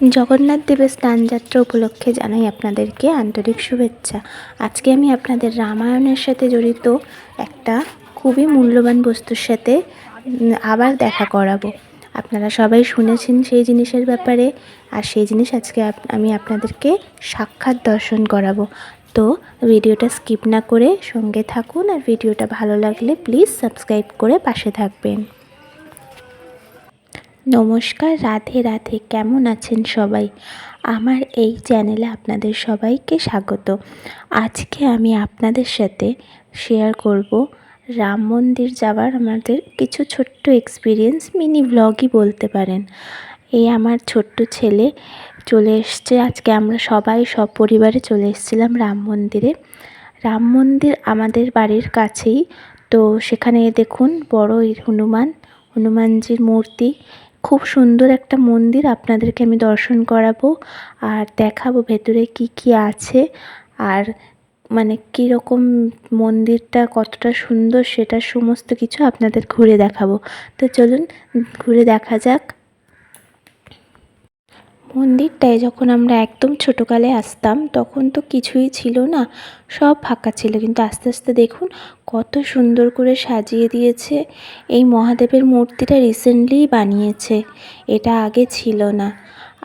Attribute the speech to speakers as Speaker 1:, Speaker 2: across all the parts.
Speaker 1: জগন্নাথ দেবের স্নানযাত্রা উপলক্ষে জানাই আপনাদেরকে আন্তরিক শুভেচ্ছা। আজকে আমি আপনাদের রামায়ণের সাথে জড়িত একটা খুবই মূল্যবান বস্তুর সাথে আবার দেখা করাবো। আপনারা সবাই শুনেছেন সেই জিনিসের ব্যাপারে, আর সেই জিনিস আজকে আমি আপনাদেরকে সাক্ষাৎ দর্শন করাবো। তো ভিডিওটা স্কিপ না করে সঙ্গে থাকুন, আর ভিডিওটা ভালো লাগলে প্লিজ সাবস্ক্রাইব করে পাশে থাকবেন। নমস্কার, রাধে রাধে। কেমন আছেন সবাই? আমার এই চ্যানেলে আপনাদের সবাইকে স্বাগত। আজকে আমি আপনাদের সাথে শেয়ার করব রাম মন্দির যাওয়ার আমাদের কিছু ছোট্ট এক্সপিরিয়েন্স মিনি ব্লগই বলতে পারেন। এই আমার ছোট্ট ছেলে চলে এসছে। আজকে আমরা সবাই, সব পরিবারে চলে এসেছিলাম রাম মন্দিরে। রাম মন্দির আমাদের বাড়ির কাছেই। তো সেখানে দেখুন বড় হনুমান, হনুমানজির মূর্তি। খুব সুন্দর একটা মন্দির আপনাদেরকে আমি দর্শন করাবো আর দেখাবো ভেতরে কি কি আছে আর মানে কীরকম মন্দিরটা কতটা সুন্দর সেটা সমস্ত কিছু আপনাদের ঘুরে দেখাবো। তো চলুন, ঘুরে দেখা যাক। মন্দিরটায় যখন আমরা একদম ছোটোকালে আসতাম, তখন তো কিছুই ছিল না। সব ফাঁকা ছিল। কিন্তু আস্তে আস্তে দেখুন কত সুন্দর করে সাজিয়ে দিয়েছে। এই মহাদেবের মূর্তিটা রিসেন্টলি বানিয়েছে। এটা আগে ছিল না।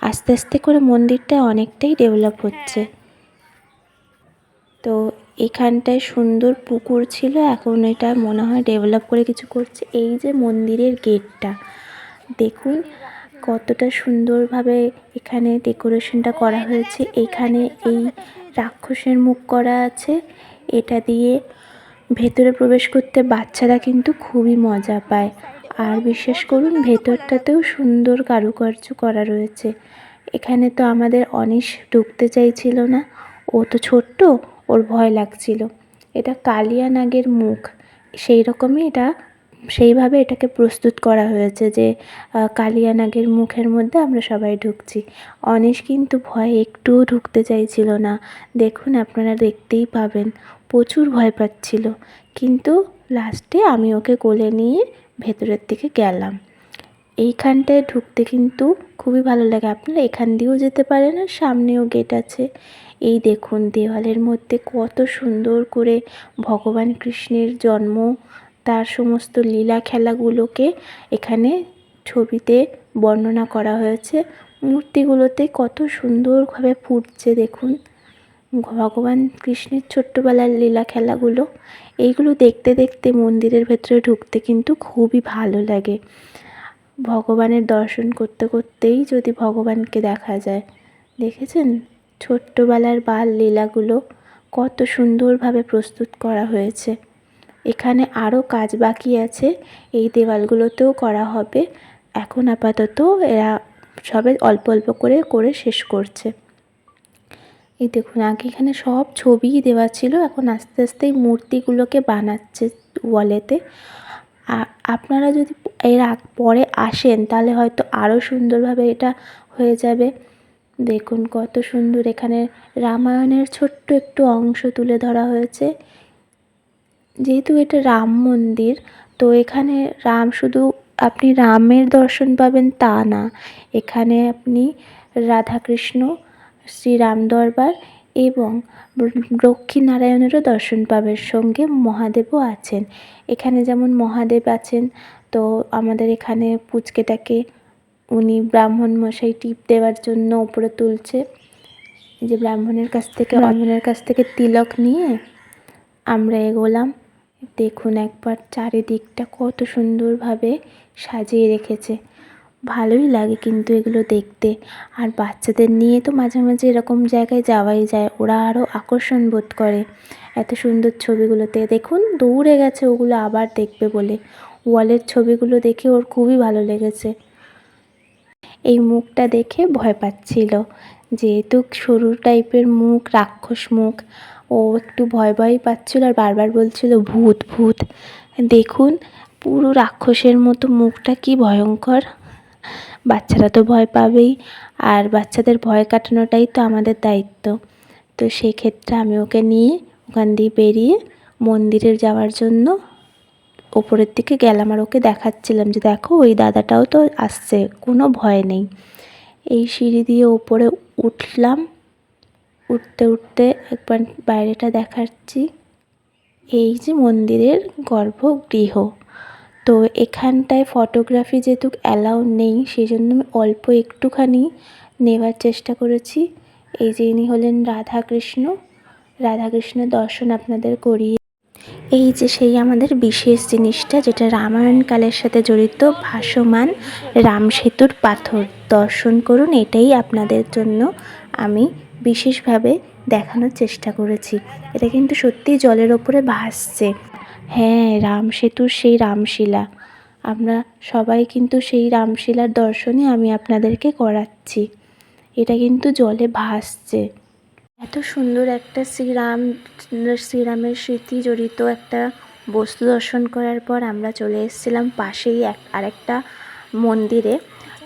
Speaker 1: আস্তে আস্তে করে মন্দিরটা অনেকটাই ডেভেলপ হচ্ছে। তো এখানটায় সুন্দর পুকুর ছিল। এখন এটা মনে হয় ডেভেলপ করে কিছু করছে। এই যে মন্দিরের গেটটা দেখুন কতটা সুন্দরভাবে এখানে ডেকোরেশনটা করা হয়েছে। এখানে এই রাক্ষসের মুখ করা আছে। এটা দিয়ে ভেতরে প্রবেশ করতে বাচ্চারা কিন্তু খুবই মজা পায়। আর বিশ্বাস করুন, ভেতরটাতেও সুন্দর কারুকার্য করা রয়েছে। এখানে তো আমাদের অনিশ ঢুকতে চাইছিল না। ও তো ছোট্ট, ওর ভয় লাগছিল। এটা কালিয়া নাগের মুখ। সেই রকমই এটা সেইভাবে এটাকে প্রস্তুত করা হয়েছে যে কালিয়ানাগের মুখের মধ্যে আমরা সবাই ঢুকছি। অনেশ কিন্তু ভয়ে একটুও ঢুকতে চাইছিল না। দেখুন, আপনারা দেখতেই পাবেন, প্রচুর ভয় পাচ্ছিল। কিন্তু লাস্টে আমি ওকে কোলে নিয়ে ভেতরের দিকে গেলাম। এইখানটায় ঢুকতে কিন্তু খুবই ভালো লাগে। আপনারা এখান দিয়েও যেতে পারেন আর সামনেও গেট আছে। এই দেখুন, দেওয়ালের মধ্যে কত সুন্দর করে ভগবান কৃষ্ণের জন্ম তার সমস্ত লীলা খেলাগুলোকে এখানে ছবিতে বর্ণনা করা হয়েছে। মূর্তিগুলোতে কত সুন্দরভাবে ফুটছে দেখুন। ভগবান কৃষ্ণের ছোট্টবেলার লীলা খেলাগুলো, এইগুলো দেখতে দেখতে মন্দিরের ভেতরে ঢুকতে কিন্তু খুবই ভালো লাগে। ভগবানের দর্শন করতে করতেই যদি ভগবানকে দেখা যায়, দেখেছেন? ছোট্টবেলার বাল লীলাগুলো কত সুন্দরভাবে প্রস্তুত করা হয়েছে। এখানে আরও কাজ বাকি আছে। এই দেওয়ালগুলোতেও করা হবে। এখন আপাতত এরা সবে অল্প অল্প করে করে শেষ করছে। এই দেখুন, আগে এখানে সব ছবিই দেওয়া ছিল। এখন আস্তে আস্তে এই মূর্তিগুলোকে বানাচ্ছে ওয়ালেতে। আপনারা যদি এর পরে আসেন, তাহলে হয়তো আরও সুন্দরভাবে এটা হয়ে যাবে। দেখুন কত সুন্দর এখানে রামায়ণের ছোট্ট একটু অংশ তুলে ধরা হয়েছে। যেহেতু এটা রাম মন্দির তো এখানে রাম শুধু আপনি রামের দর্শন পাবেন তা না। এখানে আপনি রাধাকৃষ্ণ শ্রীরাম দরবার এবং লক্ষ্মীনারায়ণেরও দর্শন পাবেন সঙ্গে মহাদেবও আছেন। এখানে যেমন মহাদেব আছেন তো আমাদের এখানে পুচকেটাকে উনি ব্রাহ্মণ মশাই টিপ দেওয়ার জন্য উপরে তুলছে। যে ব্রাহ্মণের কাছ থেকে ব্রাহ্মণের কাছ থেকে তিলক নিয়ে আমরা এগোলাম। দেখুন একবার চারিদিকটা কত সুন্দরভাবে সাজিয়ে রেখেছে। ভালোই লাগে কিন্তু এগুলো দেখতে। আর বাচ্চাদের নিয়ে তো মাঝে মাঝে এরকম জায়গায় যাওয়াই যায়। ওরা আরও আকর্ষণ বোধ করে এত সুন্দর ছবিগুলোতে। দেখুন দৌড়ে গেছে ওগুলো আবার দেখবে বলে। ওয়ালের ছবিগুলো দেখে ওর খুবই ভালো লেগেছে। এই মুখটা দেখে ভয় পাচ্ছিল। যেহেতু সরু টাইপের মুখ, রাক্ষস মুখ ও একটু ভয় ভয় পাচ্ছিল আর বারবার বলছিল, ভূত ভূত, দেখুন পুরো রাক্ষসের মতো মুখটা কি ভয়ঙ্কর। বাচ্চারা তো ভয় পাবেই আর বাচ্চাদের ভয় কাটানোটাই তো আমাদের দায়িত্ব। তো সেক্ষেত্রে আমি ওকে নিয়ে ওখান দিয়ে বেরিয়ে মন্দিরে যাওয়ার জন্য ওপরের দিকে গেলাম আর ওকে দেখাচ্ছিলাম যে, দেখো, ওই দাদাটাও তো আসছে, কোনো ভয় নেই। এই সিঁড়ি দিয়ে ওপরে উঠলাম উঠতে উঠতে একবার বাইরেটা দেখাচ্ছি। এই যে মন্দিরের গর্ভগৃহ তো এখানটায় ফটোগ্রাফি যেহেতু অ্যালাউ নেই সেই জন্য আমি অল্প একটুখানি নেওয়ার চেষ্টা করেছি। এই যে ইনি হলেন রাধাকৃষ্ণ। রাধাকৃষ্ণের দর্শন আপনাদের করিয়ে এই যে সেই আমাদের বিশেষ জিনিসটা, যেটা রামায়ণ কালের সাথে জড়িত, ভাসমান রাম সেতুর পাথর। দর্শন করুন, এটাই আপনাদের জন্য আমি বিশেষভাবে দেখানোর চেষ্টা করেছি। এটা কিন্তু সত্যিই জলের ওপরে ভাসছে। হ্যাঁ রাম সেতুর সেই রামশিলা। আমরা সবাই কিন্তু সেই রামশিলার দর্শনই আমি আপনাদেরকে করাচ্ছি। এটা কিন্তু জলে ভাসছে। এত সুন্দর একটা শ্রীরাম, শ্রীরামের স্মৃতি জড়িত একটা বস্তু দর্শন করার পর আমরা চলে এসেছিলাম পাশেই এক, আরেকটা মন্দিরে।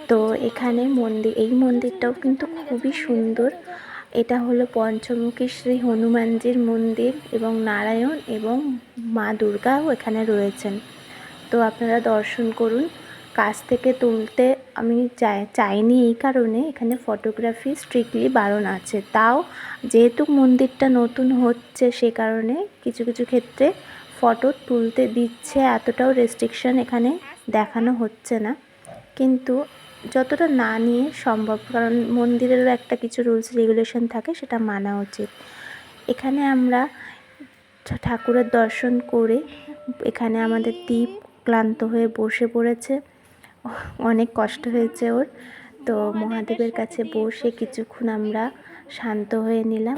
Speaker 1: তো এখানে মন্দির এই মন্দিরটাও কিন্তু খুবই সুন্দর। এটা হলো পঞ্চমুখী শ্রী হনুমানজির মন্দির এবং নারায়ণ এবং মা দুর্গাও এখানে রয়েছেন। তো আপনারা দর্শন করুন। কাছ থেকে তুলতে আমি চাই, চাইনি এই কারণে এখানে ফটোগ্রাফি স্ট্রিক্টলি বারণ আছে। তাও যেহেতু মন্দিরটা নতুন হচ্ছে সে কারণে কিছু কিছু ক্ষেত্রে ফটো তুলতে দিচ্ছে, এতটাও রেস্ট্রিকশন এখানে দেখানো হচ্ছে না। কিন্তু যতটা না নিয়ে সম্ভব কারণ মন্দিরেরও একটা কিছু রুলস রেগুলেশন থাকে সেটা মানা উচিত এখানে আমরা ঠাকুরের দর্শন করে এখানে আমাদের দ্বীপ ক্লান্ত হয়ে বসে পড়েছে অনেক কষ্ট হয়েছে ওর তো মহাদেবের কাছে বসে কিছুক্ষণ আমরা শান্ত হয়ে নিলাম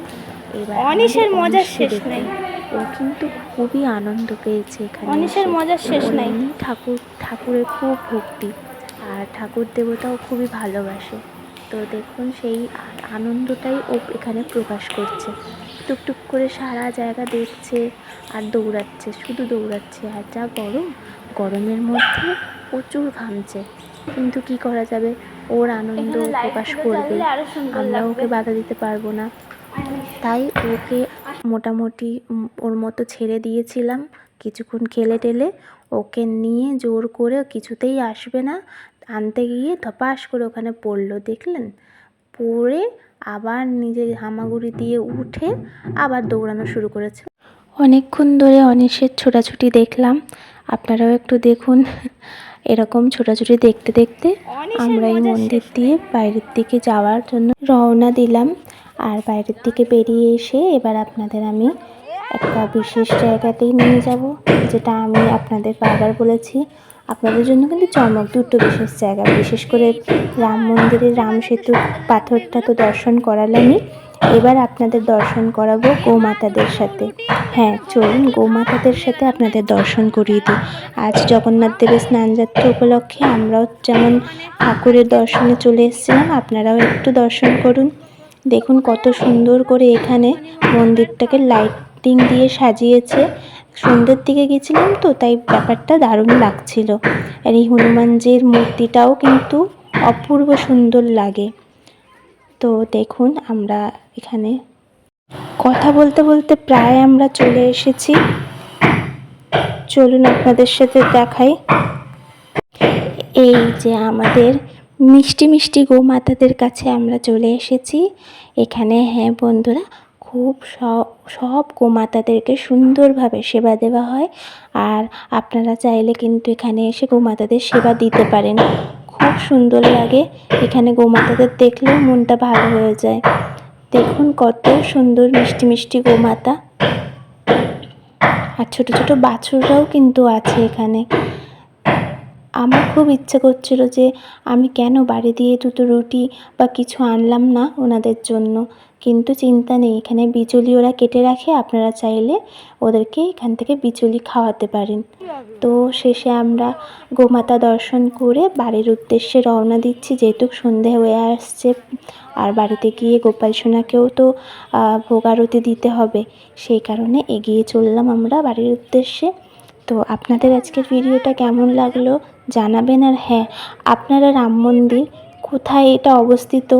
Speaker 1: এবার
Speaker 2: অনিশের মজার শেষ নাই।
Speaker 1: ও কিন্তু খুবই আনন্দ পেয়েছে এখানে
Speaker 2: অনিশের। মজার শেষ নাই।
Speaker 1: ঠাকুর ঠাকুরের খুব ভক্তি আর ঠাকুর দেবতাও খুবই ভালোবাসে। তো দেখুন সেই আনন্দটাই ও এখানে প্রকাশ করছে। টুকটুক করে সারা জায়গা দেখছে আর দৌড়াচ্ছে শুধু দৌড়াচ্ছে। আর যা গরম গরমের মধ্যে প্রচুর ঘামছে। কিন্তু কি করা যাবে? ওর আনন্দ প্রকাশ করবে। আমরা ওকে বাধা দিতে পারব না। তাই ওকে মোটামুটি ওর মতো ছেড়ে দিয়েছিলাম। কিছুক্ষণ খেলে টেলে ওকে নিয়ে জোর করে কিছুতেই আসবে না। আনতে গিয়ে ধপাস করে ওখানে পড়ল দেখলেন? পড়ে আবার নিজের হামাগুড়ি দিয়ে উঠে আবার দৌড়ানো শুরু করেছে। অনেকক্ষণ ধরে অনিশের ছোটাছুটি দেখলাম। আপনারাও একটু দেখুন। এরকম ছোটাছুটি দেখতে দেখতে আমরা এই মন্দির দিয়ে বাইরের দিকে যাওয়ার জন্য রওনা দিলাম। আর বাইরের দিকে বেরিয়ে এসে এবার আপনাদের আমি একটা বিশেষ জায়গাতেই নিয়ে যাব যেটা আমি আপনাদের বারবার বলেছি। আপনাদের জন্য কিন্তু চমক দুটো বিশেষ জায়গা। বিশেষ করে রাম মন্দিরের রাম সেতু পাথরটা তো দর্শন করালামই। এবার আপনাদের দর্শন করাবো গোমাতাদের সাথে। হ্যাঁ চলুন গোমাতাদের সাথে আপনাদের দর্শন করিয়ে দিই। আজ জগন্নাথ দেবের স্নানযাত্রা উপলক্ষে আমরাও যেমন ঠাকুরের দর্শনে চলে এসেছিলাম, আপনারাও একটু দর্শন করুন। দেখুন কত সুন্দর করে এখানে মন্দিরটাকে লাইটিং দিয়ে সাজিয়েছে। সন্ধ্যের দিকে গেছিলাম তো, তাই ব্যাপারটা দারুণ লাগছিল। আর এই হনুমানজির মূর্তিটাও কিন্তু অপূর্ব সুন্দর লাগে। তো দেখুন, আমরা এখানে কথা বলতে বলতে প্রায় আমরা চলে এসেছি। চলুন আপনাদের সাথে দেখাই। এই যে আমাদের মিষ্টি মিষ্টি গোমাতাদের কাছে আমরা চলে এসেছি। এখানে হ্যাঁ বন্ধুরা খুব সব গোমাতাদেরকে সুন্দরভাবে সেবা দেওয়া হয়। আর আপনারা চাইলে কিন্তু এখানে এসে গোমাতাদের সেবা দিতে পারেন। খুব সুন্দর লাগে এখানে গোমাতাদের দেখলেও মনটা ভালো হয়ে যায়। দেখুন কত সুন্দর মিষ্টি মিষ্টি গোমাতা। আর ছোট ছোট বাছুররাও কিন্তু আছে এখানে। আমার খুব ইচ্ছে করছিল যে আমি কেন বাড়ি দিয়ে দুটো রুটি বা কিছু আনলাম না ওনাদের জন্য। কিন্তু চিন্তা নেই এখানে বিচুলি ওরা কেটে রাখে আপনারা চাইলে ওদেরকে এখান থেকে বিচুলি খাওয়াতে পারেন। তো শেষে আমরা গোমাতা দর্শন করে বাড়ির উদ্দেশ্যে রওনা দিচ্ছি যেহেতু সন্ধে হয়ে আসছে আর বাড়িতে গিয়ে গোপাল সোনাকেও তো আহ, ভোগ আরতি দিতে হবে। সেই কারণে এগিয়ে চললাম আমরা বাড়ির উদ্দেশ্যে। তো আপনাদের আজকের ভিডিওটা কেমন লাগল জানাবেন আর হ্যাঁ আপনারা রাম মন্দির কোথায় এটা অবস্থিত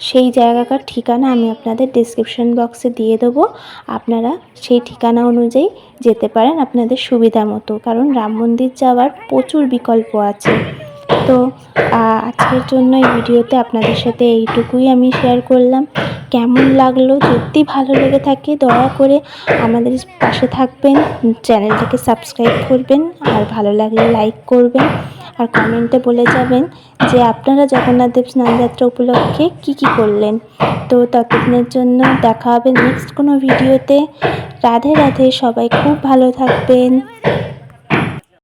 Speaker 1: সেই জায়গাকার ঠিকানা আমি আপনাদের ডিসক্রিপশন বক্সে দিয়ে দেবো। আপনারা সেই ঠিকানা অনুযায়ী যেতে পারেন আপনাদের সুবিধা মতো। কারণ রাম মন্দির যাওয়ার প্রচুর বিকল্প আছে। তো আজকের জন্য এই ভিডিওতে আপনাদের সাথে এইটুকুই আমি শেয়ার করলাম। কেমন লাগল? যদি ভালো লেগে থাকে, দয়া করে আমাদের পাশে থাকবেন, চ্যানেলটাকে সাবস্ক্রাইব করবেন, আর ভালো লাগলে লাইক করবেন, আর কমেন্টে বলে যাবেন যে আপনারা জগন্নাথ দেব স্নানযাত্রা উপলক্ষে কি কি করলেন। তো ততদিনের জন্য দেখা হবে নেক্সট কোনো ভিডিওতে। রাধে রাধে, সবাই খুব ভালো থাকবেন।